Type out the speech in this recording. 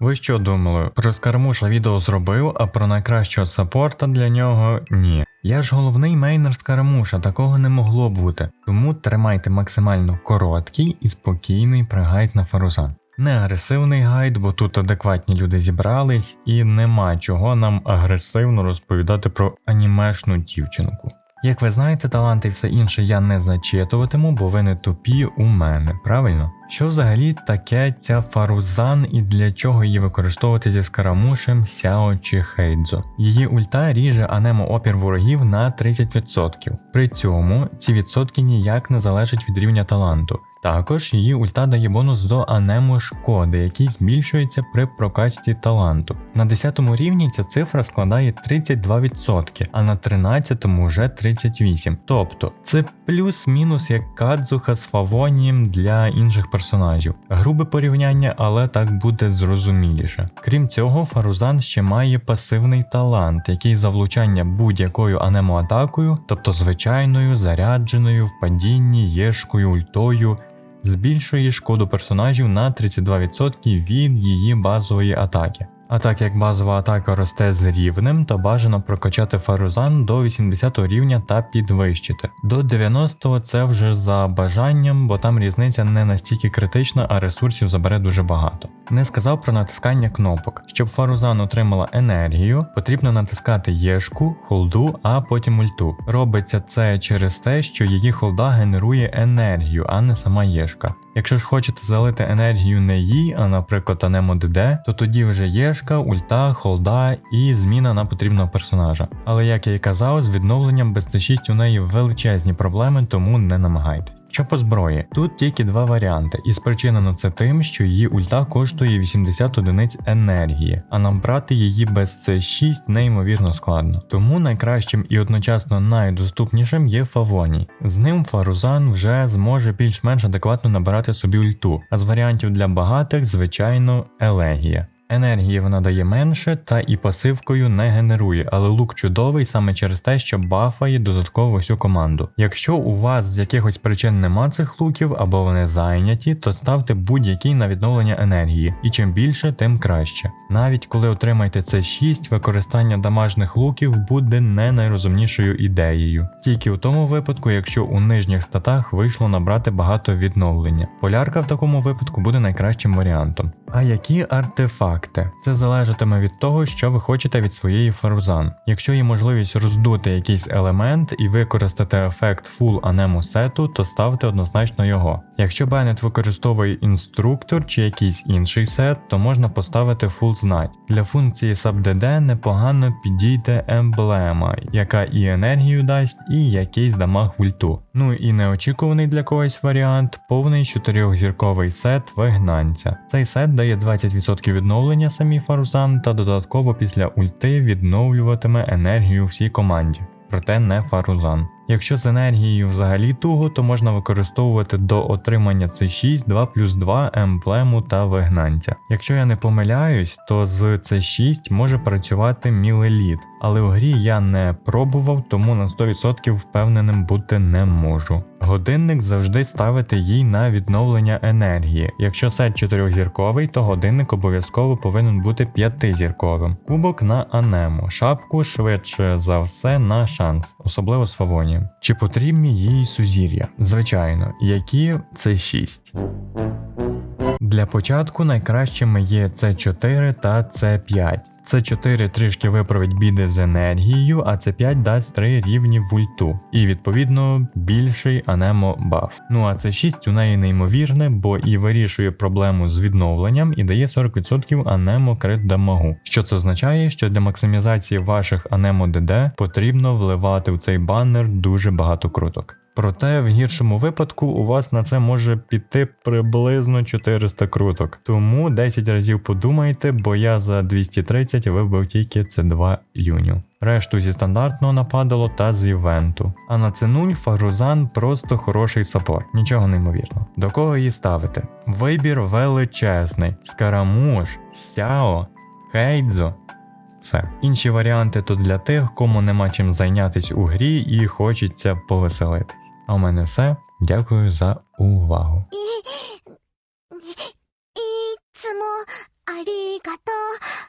Ви що думали, про Скармуша відео зробив, а про найкращого саппорта для нього ні. Я ж головний мейнер Скарамуша, такого не могло бути. Тому тримайте максимально короткий і спокійний пригайд на Фарузан. Не агресивний гайд, бо тут адекватні люди зібрались, і нема чого нам агресивно розповідати про анімешну дівчинку. Як ви знаєте, таланти і все інше я не зачитуватиму, бо ви не тупі у мене, правильно? Що взагалі таке ця фарузан і для чого її використовувати зі скарамушем Сяо чи Хейдзо? Її ульта ріже анемо опір ворогів на 30%. При цьому ці відсотки ніяк не залежать від рівня таланту. Також її ульта дає бонус до анемо шкоди, який збільшується при прокачці таланту. На 10 рівні ця цифра складає 32%, а на 13 вже 38%. Тобто це плюс-мінус як кадзуха з фавонієм для інших персонажів. Грубе порівняння, але так буде зрозуміліше. Крім цього, Фарузан ще має пасивний талант, який за влучання будь-якою анемо-атакою, тобто звичайною, зарядженою, в падінні, єшкою, ультою, збільшує шкоду персонажів на 32% від її базової атаки. А так як базова атака росте з рівнем, то бажано прокачати фарузан до 80 рівня та підвищити. До 90 це вже за бажанням, бо там різниця не настільки критична, а ресурсів забере дуже багато. Не сказав про натискання кнопок. Щоб фарузан отримала енергію, потрібно натискати єшку, холду, а потім ульту. Робиться це через те, що її холда генерує енергію, а не сама єшка. Якщо ж хочете залити енергію не їй, а наприклад Анемо ДД, то тоді вже єшка, ульта, холда і зміна на потрібного персонажа. Але як я і казав, з відновленням без C6 у неї величезні проблеми, тому не намагайтесь. Що по зброї? Тут тільки два варіанти, і спричинено це тим, що її ульта коштує 80 одиниць енергії, а набрати її без C6 неймовірно складно. Тому найкращим і одночасно найдоступнішим є Фавоній. З ним Фарузан вже зможе більш-менш адекватно набирати собі ульту, а з варіантів для багатих, звичайно, елегія. Енергії вона дає менше та і пасивкою не генерує, але лук чудовий саме через те, що бафає додатково всю команду. Якщо у вас з якихось причин нема цих луків або вони зайняті, то ставте будь-який на відновлення енергії, і чим більше, тим краще. Навіть коли отримаєте це 6, використання дамажних луків буде не найрозумнішою ідеєю. Тільки у тому випадку, якщо у нижніх статах вийшло набрати багато відновлення. Полярка в такому випадку буде найкращим варіантом. А які артефакти? Це залежатиме від того, що ви хочете від своєї фарузан. Якщо є можливість роздути якийсь елемент і використати ефект Full Anemo сету, то ставте однозначно його. Якщо Беннет використовує інструктор чи якийсь інший сет, то можна поставити Full знать. Для функції SubDD непогано підійде емблема, яка і енергію дасть, і якийсь дамаг ульту. Ну і неочікуваний для когось варіант повний чотирьохзірковий сет вигнанця. Цей сет дає 20% відновлення самій Фарузан та додатково після ульти відновлюватиме енергію всій команді. Проте не Фарузан. Якщо з енергією взагалі туго, то можна використовувати до отримання C6 2 плюс 2 емблему та вигнанця. Якщо я не помиляюсь, то з C6 може працювати мілеліт, але у грі я не пробував, тому на 100% впевненим бути не можу. Годинник завжди ставити їй на відновлення енергії. Якщо сет 4-зірковий, то годинник обов'язково повинен бути 5-зірковим. Кубок на анему, шапку швидше за все на шанс, особливо з фавонієм. Чи потрібні їй сузір'я? Звичайно, які це 6. Для початку найкращими є С4 та С5. С4 трішки виправить біди з енергією, а С5 дасть 3 рівні в ульту. І відповідно більший анемо баф. Ну а С6 у неї неймовірне, бо і вирішує проблему з відновленням і дає 40% анемо крит дамагу. Що це означає, що для максимізації ваших анемо ДД потрібно вливати в цей банер дуже багато круток. Проте в гіршому випадку у вас на це може піти приблизно 400 круток. Тому 10 разів подумайте, бо я за 230 вибив тільки це 2 юню. Решту зі стандартного нападало та з івенту. А на це 0 Фарузан просто хороший саппорт, нічого неймовірного. До кого її ставити? Вибір величезний: Скарамуш, Сяо, Хейдзо. Все. Інші варіанти то для тих, кому нема чим зайнятись у грі і хочеться повеселитись. А у мене все. Дякую за увагу. いいつもあ りがとう